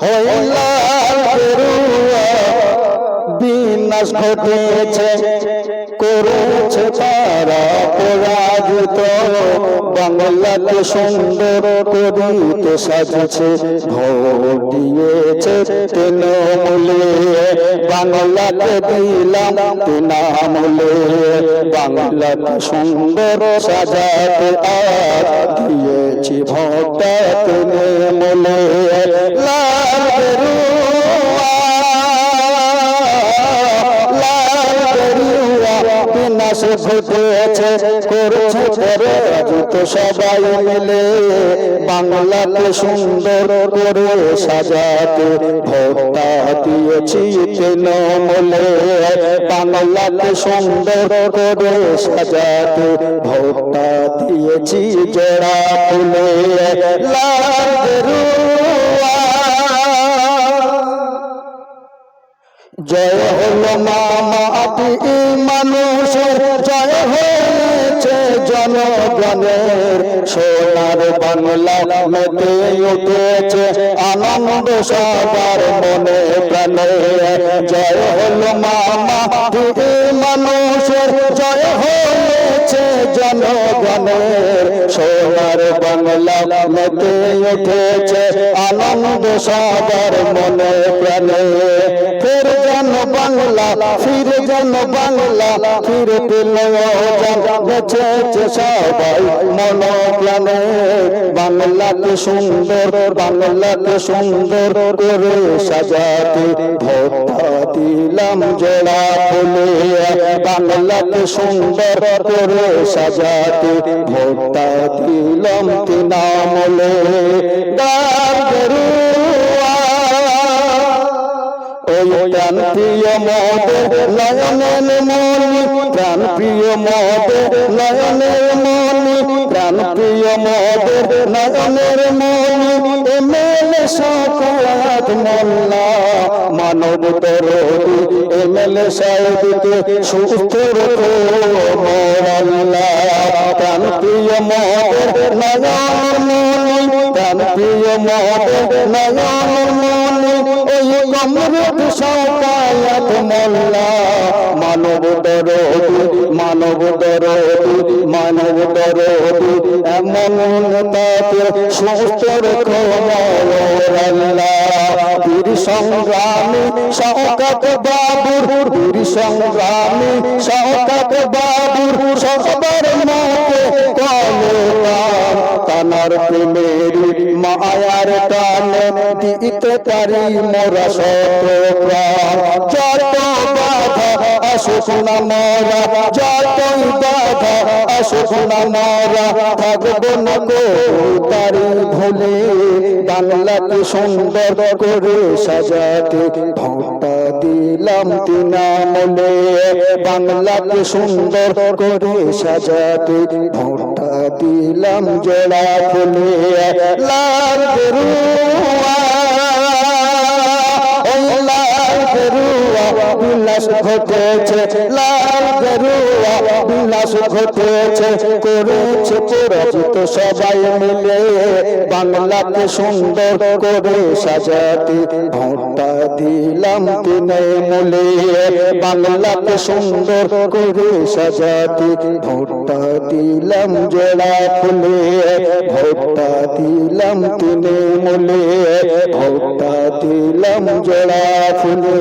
হয় করেছে তারা পরাজিত বাংলাকে সুন্দর করিতে সাজছে ভোট তৃণমূলে বাংলাকে দিলাম তৃণমূলে বাংলা সুন্দর সাজাতে আর দিয়েছি ভোটটা তৃণমূলে লাল বিনাশ ঘটেছে করেছে পরাজিত সবাই মিলে বাংলাকে সুন্দর করে সাজাতে ভোটটা দিয়েছি তৃণমূলে। বাংলাকে সুন্দর করে সাজাতে ভোটটা দিয়েছি জোড়া ফুলে। জয় হলো মামাটি মানুষের জয় হয়েছে জনগণের। সোনার বাংলা মেতে উঠেছে, আনন্দ সবার মনে প্রাণে। জয় হল মামা মানুষের জয় হয়েছে জনগণের। সোনার বাংলা মেতে উঠেছে। আনন্দ সবার মনে প্রাণে। ফের যেন বাংলা, ফিরে যেন বাংলা, ফিরে পেল বেঁচেছে সবাই মন প্রাণে। বাংলাকে সুন্দর বাংলাকে সুন্দর করে সাজাতে ভোটা দিলাম জোড়া ফুলে, বাংলাকে সুন্দর করে সাজাতে। ভোটা দিলাম মনি প্রাণ প্রিয় মদে নয়নের মনি প্রাণ প্রিয় মদে নয়নের মনি। সকলাত মোল্লা, মানব তরদি এমএলএ সাহেবকে সুস্থ রেখো মোরাল্লা প্রিয় প্রিয় মনি মানব মানব মানব এমন সংগ্রামী শওকত বাবুর বীর মাকে কলে তানার প্রেমের মায়ার টানে দিতে পারি মোরা শত প্রাণ যত আসুক না মোরা যতই বাধা, আসুক না মোরা, থাকব না কো তারি ভুলে। বাংলাকে সুন্দর করে সাজাতে ভোটা দিলাম তৃণমূলে বাংলাকে সুন্দর করে সাজাতে ভোটা দিলাম জোড়া ফুলে। লাল গরুয়া ঘটেছে, লাল গরুয়া উল্লাস ঘটেছে, করেছে পরাজিত সবাই মিলে। বাংলাকে সুন্দর করে সাজাতে ভোটটা দিলাম তিনে মূলে। বাংলাকে সুন্দর করে সাজাতে ভোটটা দিলাম জোড়া ফুলে। ভোটটা দিলাম তিনে মূলে, ভোটটা দিলাম জোড়া ফুলে।